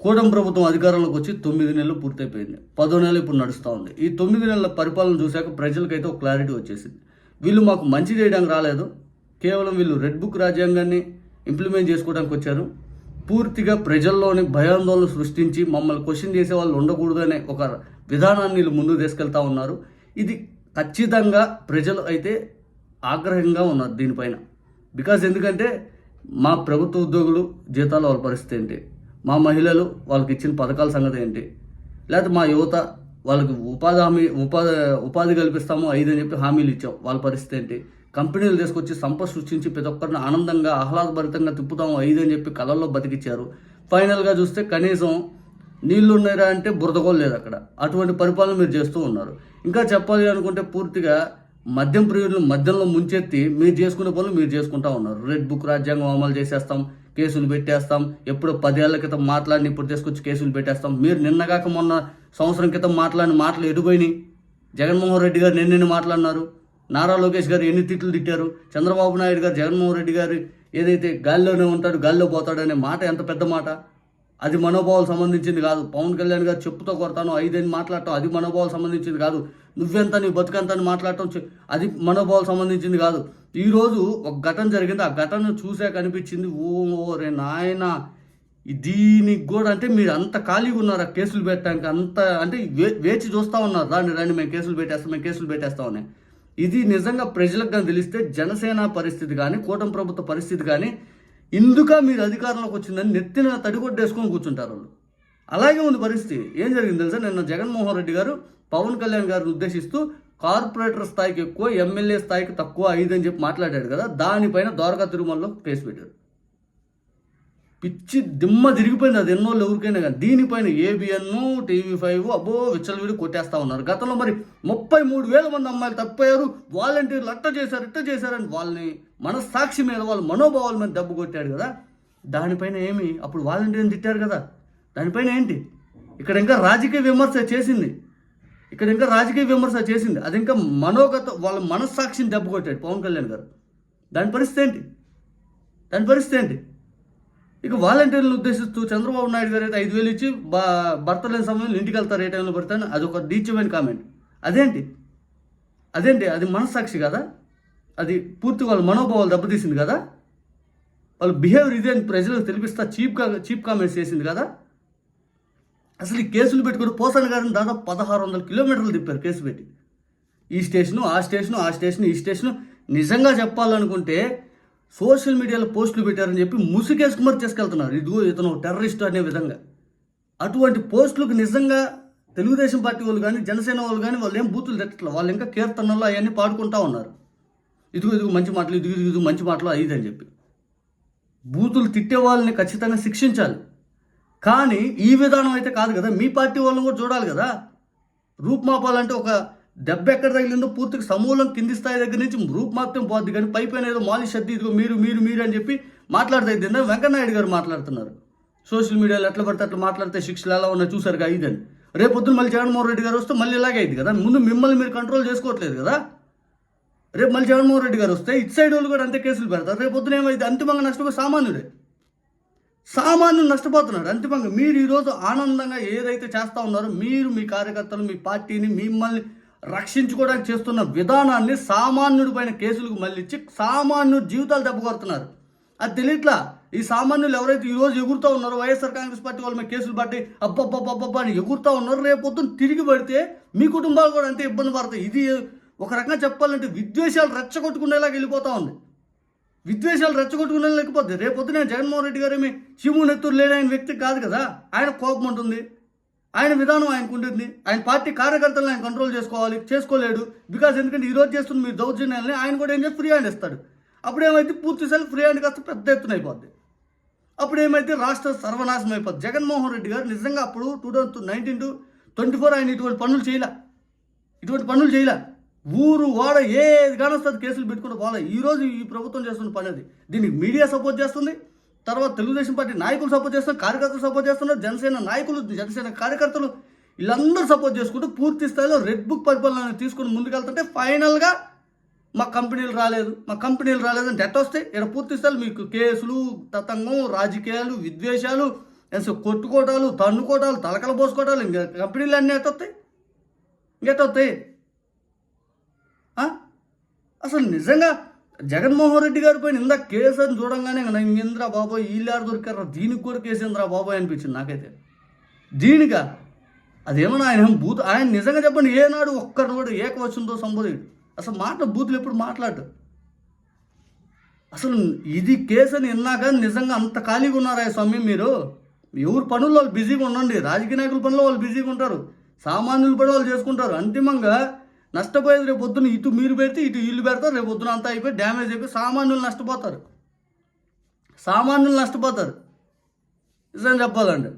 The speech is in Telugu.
కూటమి ప్రభుత్వం అధికారంలోకి వచ్చి తొమ్మిది నెలలు పూర్తయిపోయింది. పదో నెలలు ఇప్పుడు నడుస్తూ ఉంది. ఈ తొమ్మిది నెలల పరిపాలన చూశాక ప్రజలకైతే ఒక క్లారిటీ వచ్చేసింది. వీళ్ళు మాకు మంచి చేయడానికి రాలేదు. కేవలం వీళ్ళు రెడ్ బుక్ రాజ్యాంగాన్ని ఇంప్లిమెంట్ చేసుకోవడానికి వచ్చారు. పూర్తిగా ప్రజల్లోని భయాందోళన సృష్టించి మమ్మల్ని క్వశ్చన్ చేసే వాళ్ళు ఉండకూడదు అనే ఒక విధానాన్ని వీళ్ళు ముందుకు తీసుకెళ్తా ఉన్నారు. ఇది ఖచ్చితంగా ప్రజలు అయితే ఆగ్రహంగా ఉన్నారు దీనిపైన. బికాజ్ ఎందుకంటే మా ప్రభుత్వ ఉద్యోగులు జీతాలు వాళ్ళ పరిస్థితి ఏంటి? మా మహిళలు వాళ్ళకి ఇచ్చిన పథకాల సంగతి ఏంటి? లేకపోతే మా యువత వాళ్ళకి ఉపాధి హామీ ఉపాధి ఉపాధి కల్పిస్తాము ఐదు అని చెప్పి హామీలు ఇచ్చాం. వాళ్ళ పరిస్థితి ఏంటి? కంపెనీలు తీసుకొచ్చి సంపద సృష్టించి ప్రతి ఒక్కరిని ఆనందంగా ఆహ్లాదభరితంగా తిప్పుతాము ఐదు అని చెప్పి కళల్లో బతికిచ్చారు. ఫైనల్గా చూస్తే కనీసం నీళ్ళు ఉన్నాయా అంటే బురదగోలు లేదు అక్కడ. అటువంటి పరిపాలన మీరు చేస్తూ ఉన్నారు. ఇంకా చెప్పాలి అనుకుంటే పూర్తిగా మద్యం ప్రియులను మద్యంలో ముంచెత్తి మీరు చేసుకునే పనులు మీరు చేసుకుంటా ఉన్నారు. రెడ్ బుక్ రాజ్యాంగం అమలు చేసేస్తాం. కేసులు పెట్టేస్తాం. ఎప్పుడో పదేళ్ళ క్రితం మాట్లాడిన ఇప్పుడు తీసుకొచ్చి కేసులు పెట్టేస్తాం. మీరు నిన్నగాక మొన్న సంవత్సరం క్రితం మాట్లాడిన మాటలు ఎడిపోయినాయి జగన్మోహన్ రెడ్డి గారు నిన్న మాట్లాడినారు. నారా లోకేష్ గారు ఎన్ని తిట్లు తిట్టారు? చంద్రబాబు నాయుడు గారు జగన్మోహన్ రెడ్డి గారు ఏదైతే గాల్లోనే ఉంటాడు గాల్లో పోతాడు అనే మాట ఎంత పెద్ద మాట? అది మనోభావాలు సంబంధించింది కాదు. పవన్ కళ్యాణ్ గారు చెప్పుతో కొడతాను ఐదేని మాట్లాడటం అది మనోభావాలు సంబంధించింది కాదు. నువ్వెంత నీ బతుకంత అని మాట్లాడటం అది మనోభావం సంబంధించింది కాదు. ఈరోజు ఒక ఘటన జరిగింది. ఆ ఘటన చూసే కనిపించింది ఓ రే నాయనా దీనికి కూడా అంటే మీరు అంత ఖాళీగా ఉన్నారు ఆ కేసులు పెట్టడానికి అంత అంటే వే- వేచి చూస్తూ ఉన్నారు. దాన్ని రండి మేము కేసులు పెట్టేస్తాం మేము కేసులు పెట్టేస్తామని ఇది నిజంగా ప్రజలకు కానీ తెలిస్తే జనసేన పరిస్థితి కానీ కూటమి ప్రభుత్వ పరిస్థితి కానీ ఇందుక మీరు అధికారంలోకి వచ్చిందని నెత్తిన తడిగొడ్డేసుకొని కూర్చుంటారు వాళ్ళు. అలాగే ఉంది పరిస్థితి. ఏం జరిగింది తెలుసా? నిన్న జగన్మోహన్ రెడ్డి గారు పవన్ కళ్యాణ్ గారిని ఉద్దేశిస్తూ కార్పొరేటర్ స్థాయికి ఎక్కువ ఎమ్మెల్యే స్థాయికి తక్కువ ఐదని అని చెప్పి మాట్లాడాడు కదా? దానిపైన ద్వారకా తిరుమలలో కేసు పెట్టారు. పిచ్చి దిమ్మ తిరిగిపోయింది అది. ఎన్నో ఎవరికైనా కానీ. దీనిపైన ఏబిఎన్ టీవీ ఫైవ్ అబ్బో విచ్చలవిడి కొట్టేస్తా ఉన్నారు. గతంలో మరి ముప్పై మూడు వేల మంది అమ్మాయిలు తప్పిపోయారు. వాలంటీర్లు అట్ట చేశారు ఇట్ట చేశారని వాళ్ళని మనస్సాక్షి మీద వాళ్ళ మనోభావాల మీద దెబ్బ కొట్టాడు కదా? దానిపైన ఏమి? అప్పుడు వాలంటీర్ని తిట్టారు కదా? దానిపైన ఏంటి? ఇక్కడ ఇంకా రాజకీయ విమర్శ చేసింది. ఇక్కడ ఇంకా రాజకీయ విమర్శ చేసింది. అది ఇంకా మనోగత వాళ్ళ మనస్సాక్షిని దెబ్బ కొట్టాడు పవన్ కళ్యాణ్ గారు. దాని పరిస్థితి ఏంటి? దాని పరిస్థితి ఏంటి? ఇక వాలంటీర్లను ఉద్దేశిస్తూ చంద్రబాబు నాయుడు గారు అయితే ఐదు వేలు ఇచ్చి బా భర్త లేని సమయంలో ఇంటికి వెళ్తారు ఏ టైంలో పడతాను అది ఒక నీచమైన కామెంట్ అదేంటి? అదేంటి? అది మనస్సాక్షి కదా? అది పూర్తి వాళ్ళ మనోభావాలు దెబ్బతీసింది కదా? వాళ్ళ బిహేవియర్ ఇదే అని ప్రజలకు తెలిపిస్తా చీప్గా చీప్ కామెంట్స్ చేసింది కదా? అసలు ఈ కేసులు పెట్టుకుని పోసాని గారిని దాదాపు పదహారు వందల కిలోమీటర్లు తిప్పారు కేసు పెట్టి. ఈ స్టేషను ఆ స్టేషను ఆ స్టేషన్ ఈ స్టేషను. నిజంగా చెప్పాలనుకుంటే సోషల్ మీడియాలో పోస్టులు పెట్టారని చెప్పి ముసుగేసుకు మరి తీసుకెళ్తున్నారు ఇదిగో ఇతను టెర్రరిస్ట్ అనే విధంగా. అటువంటి పోస్టులకు నిజంగా తెలుగుదేశం పార్టీ వాళ్ళు కానీ జనసేన వాళ్ళు కానీ వాళ్ళు ఏం బూతులు తిట్టట్లేదు వాళ్ళు ఇంకా కీర్తనలు అవన్నీ పాడుకుంటా ఉన్నారు. ఇదిగో ఇదిగో మంచి మాటలు ఇదిగో ఇదిగో మంచి మాటలు అది అని చెప్పి. బూతులు తిట్టే వాళ్ళని ఖచ్చితంగా శిక్షించాలి. కానీ ఈ విధానం అయితే కాదు కదా. మీ పార్టీ వాళ్ళని కూడా చూడాలి కదా. రూపుమాపాలంటే ఒక దెబ్బ ఎక్కడ తగిలిందో పూర్తిగా సమూలం కింది స్థాయి దగ్గర నుంచి రూపుమాప్తం పోద్ది కానీ పై పైన ఏదో మాలిష్ అద్ది ఇదిగో మీరు మీరు మీరు అని చెప్పి మాట్లాడితే వెంకయ్యనాయుడు గారు మాట్లాడుతున్నారు. సోషల్ మీడియాలో ఎట్లా పడితే అట్లా మాట్లాడితే శిక్షలు ఎలా ఉన్నా చూసారు కదా ఇదని. రేపు మళ్ళీ జగన్మోహన్ రెడ్డి గారు వస్తే మళ్ళీ ఇలాగే అయింది కదా. ముందు మిమ్మల్ని మీరు కంట్రోల్ చేసుకోవట్లేదు కదా. రేపు మళ్ళీ జగన్మోహన్ రెడ్డి గారు వస్తే ఇటు సైడ్ వాళ్ళు కూడా అంతే కేసులు పెడతారు. రేపు పొద్దున ఏమైంది? అంతిమంగా నష్టపోయి సామాన్యుడే. సామాన్యుడు నష్టపోతున్నాడు అంతిమంగా మీరు ఈరోజు ఆనందంగా ఏదైతే చేస్తా ఉన్నారో మీరు మీ కార్యకర్తలు మీ పార్టీని మిమ్మల్ని రక్షించుకోవడానికి చేస్తున్న విధానాన్ని సామాన్యుడి పైన కేసులకు మళ్ళించి సామాన్యుడు జీవితాలు దెబ్బకొడుతున్నారు. అది తెలియట్లా? ఈ సామాన్యులు ఎవరైతే ఈరోజు ఎగురుతూ ఉన్నారో వైఎస్ఆర్ కాంగ్రెస్ పార్టీ వాళ్ళ మీద కేసులు పట్టి అబ్బబ్బబ్బబ్బబ్బా అని ఎగురుతూ ఉన్నారు రేపు తిరిగి పడితే మీ కుటుంబాలు కూడా అంతే ఇబ్బంది పడతాయి. ఇది ఒక రకంగా చెప్పాలంటే విద్వేషాలు రెచ్చగొట్టుకునేలాగా వెళ్ళిపోతా ఉంది. విద్వేషాలు రెచ్చగొట్టుకునే లేకపోతే రేపొద్దున జగన్మోహన్ రెడ్డి గారు ఏమి శివుని లేని ఆయన వ్యక్తి కాదు కదా? ఆయన కోపం ఉంటుంది. ఆయన విధానం ఆయనకు ఉంటుంది ఆయన పార్టీ కార్యకర్తలను ఆయన కంట్రోల్ చేసుకోవాలి చేసుకోలేడు. బికాజ్ ఎందుకంటే ఈరోజు చేస్తున్న మీ దౌర్జన్యాలని ఆయన కూడా ఏం చేసి ఫ్రీ హ్యాండ్ ఇస్తాడు. అప్పుడు ఏమైతే పూర్తి స్థాయి ఫ్రీ హ్యాండ్ కాస్త పెద్ద ఎత్తున అయిపోద్ది. అప్పుడు ఏమైతే రాష్ట్ర సర్వనాశనం అయిపోద్ది. జగన్మోహన్ రెడ్డి గారు నిజంగా అప్పుడు two thousand nineteen to twenty four ఆయన ఇటువంటి పనులు చేయలే. ఇటువంటి పనులు చేయలే. ఊరు వాడ ఏది కానొస్తుంది కేసులు పెట్టుకుంటూ పోలే ఈరోజు ఈ ప్రభుత్వం చేస్తున్న పని అది. దీనికి మీడియా సపోర్ట్ చేస్తుంది. తర్వాత తెలుగుదేశం పార్టీ నాయకులు సపోర్ట్ చేస్తున్నారు కార్యకర్తలు సపోర్ట్ చేస్తున్నారు జనసేన నాయకులు జనసేన కార్యకర్తలు వీళ్ళందరూ సపోర్ట్ చేసుకుంటూ పూర్తి స్థాయిలో రెడ్ బుక్ పరిపాలన తీసుకుని ముందుకెళ్తుంటే ఫైనల్గా మా కంపెనీలు రాలేదు. మా కంపెనీలు రాలేదు అంటే ఎట్ట వస్తాయి ఇక్కడ పూర్తి స్థాయిలో మీకు కేసులు తతంగం రాజకీయాలు విద్వేషాలు అసలు కొట్టుకోవటాలు తన్నుకోవటాలు తలకల పోసుకోవటాలు ఇంకా కంపెనీలు అన్నీ ఎట్టొస్తాయి ఇంకెట్టొస్తాయి అసలు నిజంగా జగన్మోహన్ రెడ్డి గారి పైన ఇందాక కేసు అని చూడంగానే ఇంకా ఇంకేంద్రా బాబోయ్ వీళ్ళారు దొరికారా దీనికి కూడా కేసు బాబోయ్ అనిపించింది నాకైతే. దీనిగా అదేమన్నా ఆయన బూత్ ఆయన నిజంగా చెప్పండి ఏనాడు ఒక్కరు కూడా ఏకవచనంతో సంబోధి అసలు మాట బూతులు ఎప్పుడు మాట్లాడు అసలు ఇది కేసు అని విన్నాక నిజంగా అంత ఖాళీగా ఉన్నారా స్వామి మీరు? ఎవరు పనుల్లో వాళ్ళు బిజీగా ఉండండి రాజకీయ నాయకుల పనుల్లో వాళ్ళు బిజీగా ఉంటారు సామాన్యుల పని వాళ్ళు చేసుకుంటారు. అంతిమంగా నష్టపోయేది రేపు పొద్దున ఇటు మీరు పెడితే ఇటు ఇల్లు పెడతారు రేపు పొద్దున అంతా అయిపోయి డ్యామేజ్ అయిపోయి సామాన్యులు నష్టపోతారు. సామాన్యులు నష్టపోతారు. నిజం చెప్పాలండి